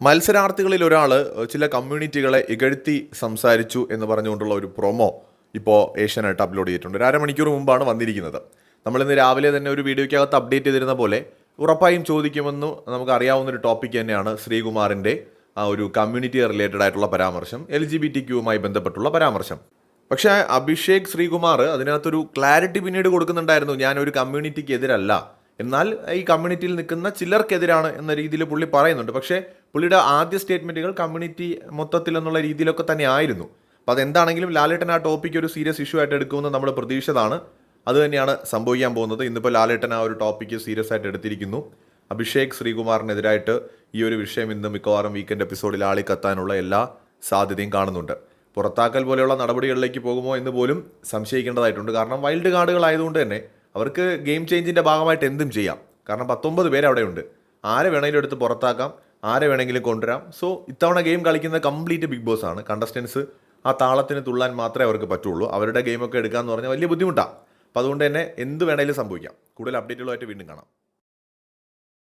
മത്സരാർത്ഥികളിൽ ഒരാൾ ചില കമ്മ്യൂണിറ്റികളെ ഇകഴ്ത്തി സംസാരിച്ചു എന്ന് പറഞ്ഞുകൊണ്ടുള്ള ഒരു പ്രൊമോ ഇപ്പോൾ ഏഷ്യാനെറ്റ് അപ്ലോഡ് ചെയ്തിട്ടുണ്ട്. ഒരു അരമണിക്കൂർ മുമ്പാണ് വന്നിരിക്കുന്നത്. നമ്മളിന്ന് രാവിലെ തന്നെ ഒരു വീഡിയോയ്ക്കകത്ത് അപ്ഡേറ്റ് ചെയ്തിരുന്ന പോലെ ഉറപ്പായും ചോദിക്കുമെന്ന് നമുക്ക് അറിയാവുന്ന ഒരു ടോപ്പിക് തന്നെയാണ് ശ്രീകുമാറിന്റെ ആ ഒരു കമ്മ്യൂണിറ്റി റിലേറ്റഡ് ആയിട്ടുള്ള പരാമർശം എൽ ജി ബി ടി ക്യൂവുമായി ബന്ധപ്പെട്ടുള്ള പരാമർശം. പക്ഷേ അഭിഷേക് ശ്രീകുമാർ അതിനകത്തൊരു ക്ലാരിറ്റി പിന്നീട് കൊടുക്കുന്നുണ്ടായിരുന്നു ഞാൻ ഒരു കമ്മ്യൂണിറ്റിക്ക് എതിരല്ല എന്നാൽ ഈ കമ്മ്യൂണിറ്റിയിൽ നിൽക്കുന്ന ചിലർക്കെതിരാണ് എന്ന രീതിയിൽ പുള്ളി പറയുന്നുണ്ട്. പക്ഷേ പുള്ളിയുടെ ആദ്യ സ്റ്റേറ്റ്മെന്റുകൾ കമ്മ്യൂണിറ്റി മൊത്തത്തിൽ എന്നുള്ള രീതിയിലൊക്കെ തന്നെ ആയിരുന്നു. അപ്പോൾ അതെന്താണെങ്കിലും ലാലേട്ടൻ ആ ടോപ്പിക്ക് ഒരു സീരിയസ് ഇഷ്യൂ ആയിട്ട് എടുക്കുമെന്ന് നമ്മൾ പ്രതീക്ഷിച്ചതാണ്. അത് തന്നെയാണ് സംഭവിക്കാൻ പോകുന്നത്. ഇന്നിപ്പോൾ ലാലേട്ടൻ ആ ഒരു ടോപ്പിക്ക് സീരിയസ് ആയിട്ട് എടുത്തിരിക്കുന്നു. അഭിഷേക് ശ്രീകുമാറിനെതിരായിട്ട് ഈ ഒരു വിഷയം ഇന്ന് മിക്കവാറും വീക്കെൻഡ് എപ്പിസോഡിൽ ആളിക്കത്താനുള്ള എല്ലാ സാധ്യതയും കാണുന്നുണ്ട്. പുറത്താക്കൽ പോലെയുള്ള നടപടികളിലേക്ക് പോകുമോ എന്ന് പോലും സംശയിക്കേണ്ടതായിട്ടുണ്ട്. കാരണം വൈൽഡ് കാർഡുകളായതുകൊണ്ട് തന്നെ അവർക്ക് ഗെയിം ചേഞ്ചിന്റെ ഭാഗമായിട്ട് എന്തും ചെയ്യാം. കാരണം പത്തൊമ്പത് പേര് അവിടെ ഉണ്ട് ആരെ വേണമെങ്കിലും എടുത്ത് പുറത്താക്കാം ആരെ വേണമെങ്കിലും കൊണ്ടുവരാം. സോ ഇത്തവണ ഗെയിം കളിക്കുന്ന കംപ്ലീറ്റ് ബിഗ് ബോസ് ആണ്. കണ്ടസ്റ്റൻസ് ആ താളത്തിന് തുള്ളാൻ മാത്രമേ അവർക്ക് പറ്റുള്ളൂ. അവരുടെ ഗെയിമൊക്കെ എടുക്കാമെന്ന് പറഞ്ഞാൽ വലിയ ബുദ്ധിമുട്ടാണ് അപ്പോൾ അതുകൊണ്ട് തന്നെ എന്ത് വേണമെങ്കിലും സംഭവിക്കാം. കൂടുതൽ അപ്ഡേറ്റുകളായിട്ട് വീണ്ടും കാണാം.